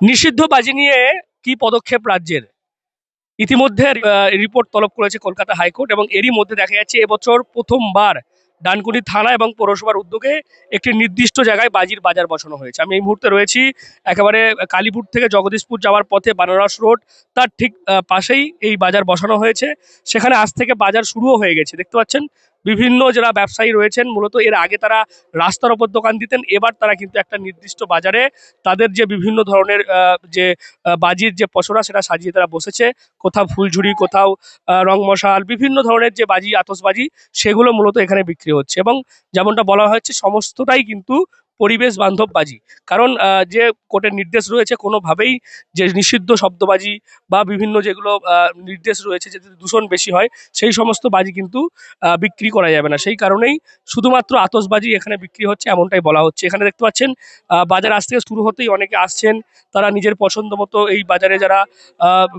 নিষিদ্ধ বাজি নিয়ে কি পদক্ষেপ রাজ্যের? ইতিমধ্যে রিপোর্ট তলব করেছে কলকাতা হাইকোর্ট এবং এরই মধ্যে দেখা যাচ্ছে এবছর প্রথমবার ডানকুনি থানা এবং পৌরসভার উদ্যোগে একটি নির্দিষ্ট জায়গায় বাজির বাজার বসানো হয়েছে। আমি এই মুহূর্তে রয়েছি একেবারে কালীপুর থেকে জগদীশপুর যাওয়ার পথে বানারস রোড, তার ঠিক পাশেই এই বাজার বসানো হয়েছে। সেখানে আজ থেকে বাজার শুরুও হয়ে গেছে। দেখতে পাচ্ছেন বিভিন্ন যারা ব্যবসায়ী রয়েছেন, মূলত এর আগে তারা রাস্তার ওপর দোকান দিতেন, এবার তারা কিন্তু একটা নির্দিষ্ট বাজারে তাদের যে বিভিন্ন ধরনের যে বাজির যে পসরা সেটা সাজিয়ে তারা বসেছে। কোথাও ফুলঝুরি, কোথাও রং মশাল বিভিন্ন ধরনের যে বাজি, আতসবাজি, সেগুলো মূলত এখানে বিক্রি হচ্ছে এবং যেমনটা বলা হয়েছে, সমস্তটাই কিন্তু পরিবেশ বান্ধব বাজি কারণ যে কোর্টের নির্দেশ রয়েছে কোনোভাবেই যে নিষিদ্ধ শব্দবাজি বা বিভিন্ন যেগুলো নির্দেশ রয়েছে যে দূষণ বেশি হয়, সেই সমস্ত বাজি কিন্তু বিক্রি করা যাবে না। সেই কারণেই শুধুমাত্র আতসবাজি এখানে বিক্রি হচ্ছে এমনটাই বলা হচ্ছে। এখানে দেখতে পাচ্ছেন বাজার আজ থেকে শুরু হতেই অনেকে আসছেন, তারা নিজের পছন্দ মতো এই বাজারে যারা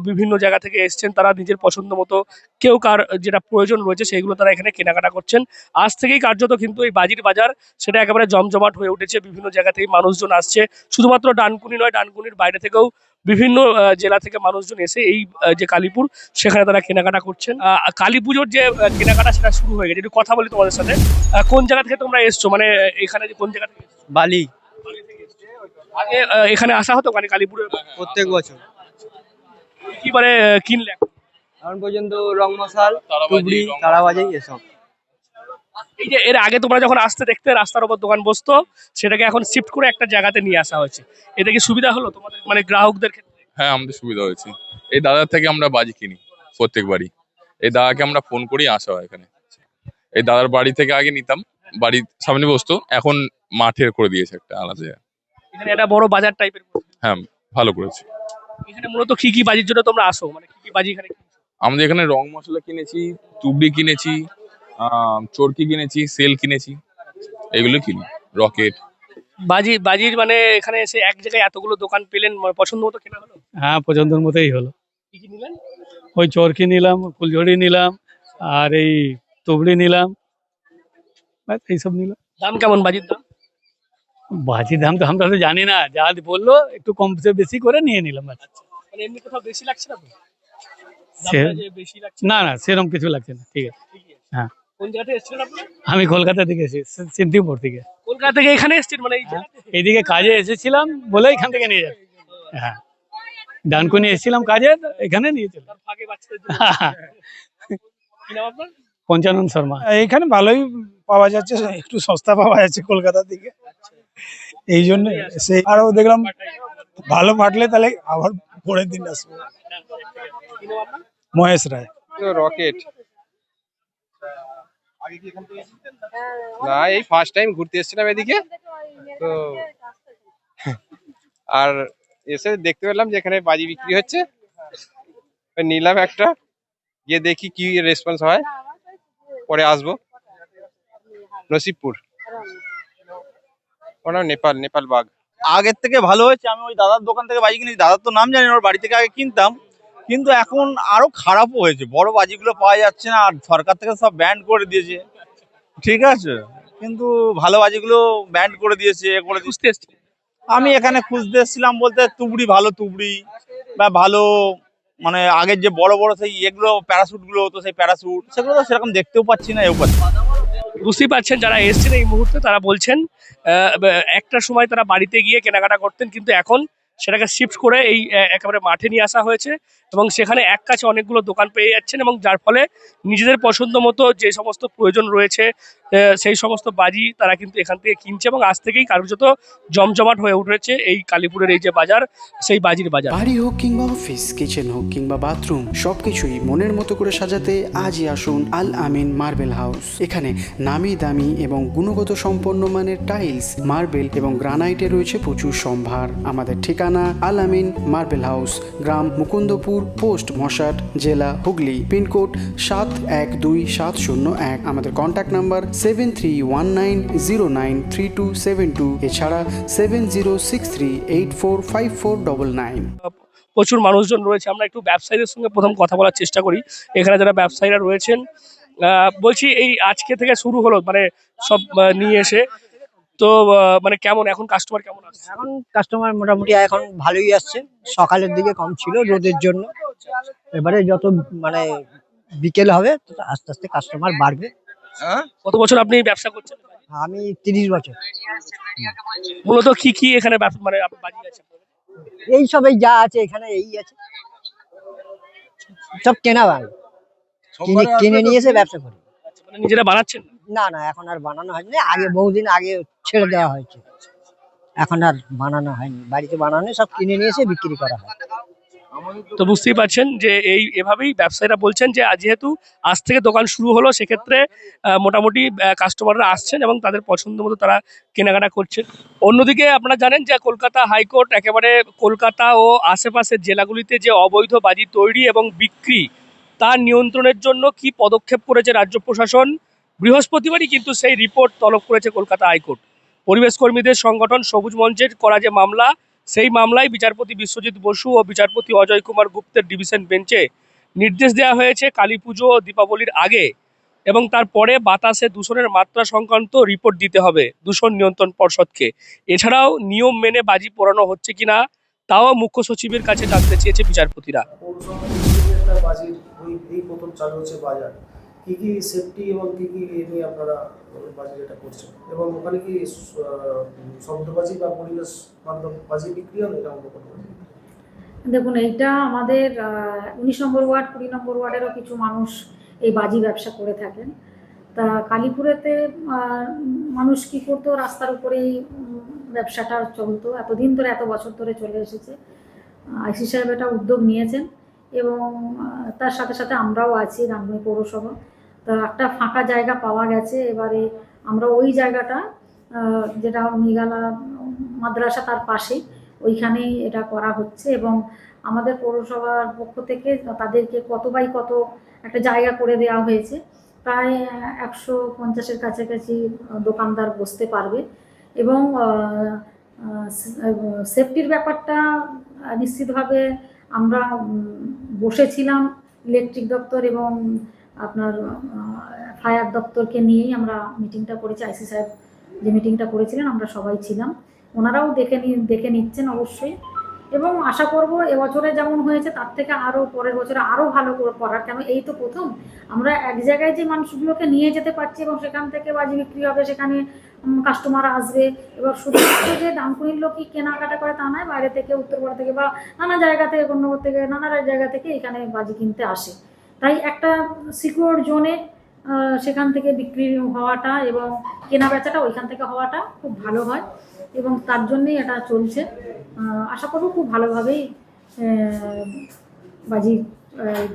বিভিন্ন জায়গা থেকে এসছেন, তারা নিজের পছন্দ মতো কেউ কার যেটা প্রয়োজন রয়েছে সেইগুলো তারা এখানে কেনাকাটা করছেন। আজ থেকেই কার্যত কিন্তু এই বাজির বাজার, সেটা একেবারে জমজমাট হয়ে উঠেছে। বিভিন্ন জায়গা থেকে মানুষজন আসছে। শুধুমাত্র ডানকুনি নয় ডানকুনির বাইরে থেকেও বিভিন্ন জেলা থেকে মানুষজন এসে এই যে কালীপুর সেখানে তারা কেনাকাটা করছেন। আহ, কালী পুজোর যে কেনাকাটা সেটা শুরু হয়ে গেছে। একটু কথা বলি তোমাদের সাথে। আহ, কোন জায়গা থেকে তোমরা এসছো? মানে এখানে যে কোন জায়গা থেকে বালি। আগে এখানে আসা হতো মানে কালীপুরে? প্রত্যেক বছর। কি মানে কিনলে? এখন? পর্যন্ত রং মশাল তারাবাজি এসব। এই যে এর আগে তোমরা যখন আসতে দেখতে রাস্তার উপর দোকান বসতো সেটাকে এখন শিফট করে একটা জায়গাতে নিয়ে আসা হয়েছে। এতে কি সুবিধা হলো তোমাদের? মানে গ্রাহকদের ক্ষেত্রে? হ্যাঁ আমাদের সুবিধা হয়েছে। এই দাদার থেকে আমরা বাজি কিনি প্রত্যেকবারই। এই দাদাকে আমরা ফোন করেই আসা হয় এখানে। এই দাদার বাড়ি থেকে আগে নিতাম বাড়ির সামনে বসতো এখন মাঠের করে দিয়েছে একটা আলাদা জায়গা। এখানে একটা বড় বাজার টাইপের হ্যাঁ ভালো করেছে। এখানে মূলত কি কি বাজির জন্য তোমরা আসো? মানে কি কি বাজি এখানে আমাদের এখানে রং মশলা কিনেছি তুবড়ি কিনেছি চরকি কিনেছি সেল কিনেছি এগুলো কিনি রকেট। বাজি বাজির মানে এখানে এসে এক জায়গায় এতগুলো দোকান পেলেন মানে পছন্দ মতো কেনা হলো? হ্যাঁ পছন্দের মতোই হলো। কি কি নিলেন? ওই চরকি নিলাম ফুলঝড়ি নিলাম আর এই তুবড়ি নিলাম এইসব নিলাম। দাম কেমন বাজির দাম? বাজির দাম তো আমরা তো জানি না যা বলল একটু কম বেশি করে নিয়ে নিলাম ব্যাস। মানে এমনি কোথাও বেশি লাগছে না তো? সে- দামটা যে বেশি না না সেরকম কিছু লাগছে না ঠিক আছে। হ্যাঁ। কোন জায়গা এসেছিলেন আপনি? আমি কলকাতা থেকে এসেছি সিদ্ধিপুর থেকে। কলকাতা থেকে এখানে এসেছেন? মানে এই হ্যাঁ। এইদিকে কাজে এসেছিলাম বলে এখান থেকে নিয়ে যাচ্ছি। হ্যাঁ ডানকুনি এসেছিলাম কাজে এখানে নিয়ে চলে নাম আপনার? পঞ্চানন শর্মা। এখানে ভালোই পাওয়া যাচ্ছে একটু সস্তা পাওয়া যাচ্ছে কলকাতা থেকে এই জন্য সেই আরও দেখলাম ভালো ফাটলে তাহলে আবার পরের দিন আসব। মহেশ রায়। রকেট। না? এই ফার্স্ট টাইম ঘুরতে এসেছিলাম এদিকে। তো আর এসে দেখতে পেলাম যে এখানে বাজি বিক্রি হচ্ছে। তো নিলাম একটা গিয়ে দেখি কি রেসপন্স হয়। পরে আসব। নসিবপুর। ওটা নেপাল নেপাল বাঘ আগের থেকে ভালো হয়েছে। আমি ওই দাদার দোকান থেকে বাজি কিনেছি। দাদার তো নাম জানি ওর বাড়ি থেকে আগে কিনতাম। কিন্তু এখন আরও খারাপও হয়েছে। বড় বাজিগুলো পাওয়া যাচ্ছে না আর সরকার থেকে সব ব্যান্ড করে দিয়েছে। ঠিক আছে? কিন্তু ভালো বাজিগুলো ব্যান্ড করে দিয়েছে এ করে খুঁজতে আমি এখানে খুঁজতে এসেছিলাম বলতে তুবড়ি ভালো তুবড়ি বা ভালো মানে আগের যে বড় বড় সেই এগুলো প্যারাশুটগুলো হতো সেই প্যারাশুট সেগুলো তো সেরকম দেখতেও পাচ্ছি না এও পাচ্ছি বুঝতেই পারছেন যারা এসছেন এই মুহূর্তে তারা বলছেন একটা সময় তারা বাড়িতে গিয়ে কেনাকাটা করতেন কিন্তু এখন সেটাকে শিফট করে এই একেবারে মাঠে নিয়ে আসা হয়েছে এবং সেখানে এক কাছে অনেকগুলো দোকান পেয়ে যাচ্ছেন এবং যার ফলে নিজেদের পছন্দ মতো যে সমস্ত প্রয়োজন রয়েছে সেই সমস্ত বাজি তারা কিন্তু এখান থেকে কিনছে এবং আজ থেকেই কার্যত জমজমাট হয়ে উঠেছে এই কালীপুরের এই যে বাজার, সেই বাজির বাজার। বাড়ি হোক কিংবা অফিস কিচেন হোক কিংবা বাথরুম সবকিছুই মনের মতো করে সাজাতে আজই আসুন আল আমিন মার্বেল হাউস। এখানে নামি দামি এবং গুণগত সম্পন্ন মানের টাইলস মার্বেল এবং গ্রানাইটে রয়েছে প্রচুর সম্ভার। আমাদের ঠিকানা আল আমিন মার্বেল হাউস, গ্রাম মুকুন্দপুর, পোস্ট মশাট, জেলা হুগলি, পিনকোড সাত এক দুই সাত শূন্য এক। আমাদের contact number seven three one nine zero nine three two seven two এছাড়া seven zero six three eight four five four double nine প্রচুর মানুষজন রয়েছে। আমরা একটু ব্যবসায়ীদের সঙ্গে প্রথম কথা বলার চেষ্টা করি। এখানে যারা ব্যবসায়ীরা রয়েছেন বলছি এই আজকে থেকে শুরু হলো মানে সব নিয়ে এসে। তো মানে কেমন এখন কাস্টমার কেমন আসছে এখন কাস্টমার মোটামুটি এখন ভালোই আসছে। সকালের দিকে কম ছিল রোদের জন্য। এবারে যত মানে বিকেল হবে তত আস্তে আস্তে কাস্টমার বাড়বে। কত বছর আপনি ব্যবসা করছেন? আমি তিরিশ বছর। মূলত কি কি এখানে মানে আপনার বাজি আছে? এই সবই যা আছে এখানে এই আছে। সব কেনা বাড়ি কিনে কিনে নিয়ে এসে ব্যবসা করি। মানে নিজেরা বানাচ্ছেন? না না এখন আর বানানো হয়নি। আগে বহুদিন আগে ছেড়ে দেওয়া হয়েছে। এখন আর বানানো হয়নি। বাড়িতে বানানো সব কিনে নিয়ে এসে বিক্রি করা হয়। তো বুঝতেই পারছেন যে এই এভাবেই ব্যবসায়ীরা বলছেন যে যেহেতু আজ থেকে দোকান শুরু হলো, সেক্ষেত্রে মোটামুটি কাস্টমাররা আসছেন এবং তাদের পছন্দ মতো তারা কেনাকাটা করছেন। অন্যদিকে আপনারা জানেন যে কলকাতা হাইকোর্ট একেবারে কলকাতা ও আশেপাশের জেলাগুলিতে যে অবৈধ বাজি তৈরি এবং বিক্রি তা নিয়ন্ত্রণের জন্য কি পদক্ষেপ করেছে রাজ্য প্রশাসন? বৃহস্পতিবারই কিন্তু সেই রিপোর্ট তলব করেছে কলকাতা হাইকোর্ট পরিবেশ কর্মীদের সংগঠন সবুজ মঞ্চের করা যে মামলা সেই মামলায় বিচারপতি বিশ্বজিৎ বসু ও বিচারপতি অজয় কুমার গুপ্তের ডিভিশন বেঞ্চে নির্দেশ দেওয়া হয়েছে কালী পুজো ও দীপাবলির আগে এবং তারপরে বাতাসে দূষণের মাত্রা সংক্রান্ত রিপোর্ট দিতে হবে দূষণ নিয়ন্ত্রণ পর্ষদকে। এছাড়াও নিয়ম মেনে বাজি পোড়ানো হচ্ছে কিনা তাও মুখ্য সচিবের কাছে জানতে চেয়েছে বিচারপতিরা। কি কি সেফটি এবং কি কি নিয়ে আপনারা বাজি করছেন? এবং ওখানে কি শব্দবাজি বা পরিবেশ বান্ধব বাজি বিক্রি হবে এটা অন্য কোনো? দেখুন, এইটা আমাদের উনিশ নম্বর ওয়ার্ড, কুড়ি নম্বর ওয়ার্ডেরও কিছু মানুষ এই বাজি ব্যবসা করে থাকেন। তা কালীপুরেতে মানুষ কি করতো, রাস্তার উপরেই ব্যবসাটা চলতো। এতদিন ধরে, এত বছর ধরে চলে এসেছে। আইসি সাহেব এটা উদ্যোগ নিয়েছেন এবং তার সাথে সাথে আমরাও আছি রামগুনি পৌরসভা। তা একটা ফাঁকা জায়গা পাওয়া গেছে। এবারে আমরা ওই জায়গাটা যেটা মেঘালা মাদ্রাসা তার পাশে, ওইখানেই এটা করা হচ্ছে এবং আমাদের পৌরসভার পক্ষ থেকে তাদেরকে কত বাই কত একটা জায়গা করে দেওয়া হয়েছে। প্রায় একশো পঞ্চাশের কাছাকাছি দোকানদার বসতে পারবে এবং সেফটির ব্যাপারটা নিশ্চিতভাবে আমরা বসেছিলাম ইলেকট্রিক দপ্তর এবং আপনার ফায়ার দপ্তরকে নিয়েই আমরা মিটিংটা করেছি, আইসি সাহেব যে মিটিংটা করেছিলেন, আমরা সবাই ছিলাম। ওনারাও দেখে দেখে নিচ্ছেন অবশ্যই। এবং আশা করব এবছরে যেমন হয়েছে, তার থেকে আরও পরের বছরে আরও ভালো করে করার। কেন, এই তো প্রথম। আমরা এক জায়গায় যে মানুষগুলোকে নিয়ে যেতে পারছি এবং সেখান থেকে বাজি বিক্রি হবে, সেখানে কাস্টমার আসবে। এবার শুধুমাত্র যে ডানকুনির লোকই কেনাকাটা করে তা নয়, বাইরে থেকে, উত্তরপাড়া থেকে বা নানা জায়গা থেকে কন্যগর থেকে, নানা জায়গা থেকে এখানে বাজি কিনতে আসে। তাই একটা সিকিউর জোনে সেখান থেকে বিক্রি হওয়াটা এবং কেনা বেচাটা ওইখান থেকে হওয়াটা খুব ভালো হয় এবং তার জন্যই এটা চলছে। আশা করব খুব ভালোভাবেই বাজি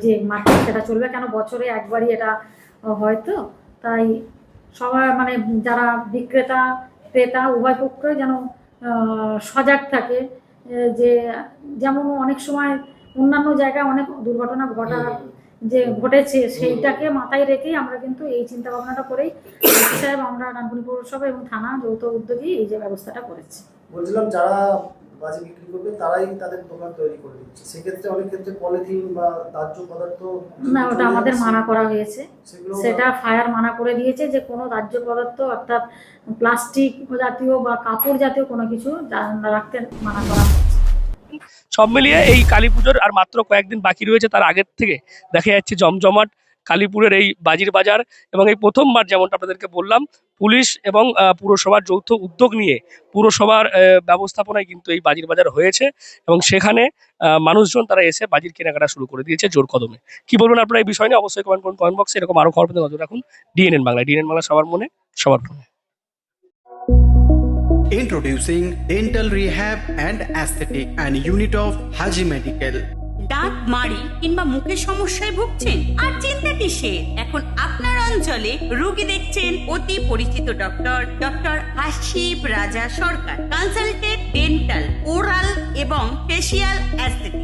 যে মার্কেট সেটা চলবে। কেন বছরে একবারই এটা হয় তো? তাই সবাই মানে যারা বিক্রেতা, ক্রেতা, উভয় পক্ষই যেন সজাগ থাকে যে যেমন অনেক সময় অন্যান্য জায়গায় অনেক দুর্ঘটনা ঘটা যে ঘটেছে সেইটাকে মাথায় রেখেই আমরা কিন্তু এই চিন্তা ভাবনাটা করেই সাহেব আমরা রানপুনি পৌরসভা এবং থানা যৌথ উদ্যোগে এই যে ব্যবস্থাটা করেছি। বলছিলাম যারা বাজি বিক্রি করবে তারাই তাদের দোকান তৈরি করে দিচ্ছে। সেক্ষেত্রে অনেক ক্ষেত্রে পলিথিন বা দাহ্য পদার্থ না ওটা আমাদের মানা করা হয়েছে। সেটা ফায়ার মানা করে দিয়েছে যে কোনো দাহ্য পদার্থ অর্থাৎ প্লাস্টিক জাতীয় বা কাপড় জাতীয় কোনো কিছু রাখতে মানা করা হয়েছে। সব মিলিয়ে এই কালী পুজোর আর মাত্র কয়েকদিন বাকি রয়েছে, তার আগের থেকে দেখা যাচ্ছে জমজমাট, কালীপুরের এই বাজির বাজার এবং এই প্রথমবার যেমনটা আপনাদেরকে বললাম, পুলিশ এবং পুরসভার যৌথ উদ্যোগ নিয়ে পুরসভার ব্যবস্থাপনায় কিন্তু এই বাজির বাজার হয়েছে এবং সেখানে মানুষজন তারা এসে বাজির কেনাকাটা শুরু করে দিয়েছে জোর কদমে। কি বলবেন আপনারা এই বিষয় নিয়ে? অবশ্যই কমেন্ট করুন কমেন্ট বক্সে এরকম আরও খবর নজর রাখুন। ডিএনএন বাংলা ডিএনএন বাংলা সবার মনে, সবার ফোনে Introducing Dental Rehab and Aesthetic and unit of Haji Medical. দাঁত মাড়ি কিংবা মুখের সমস্যায় ভুগছেন আর চিন্তা কিসের এখন আপনার অঞ্চলে রোগী দেখছেন অতি পরিচিত doctor doctor Ashib Raja Sarkar consulted dental oral এবং ফেসিয়াল অ্যাস্থেটিক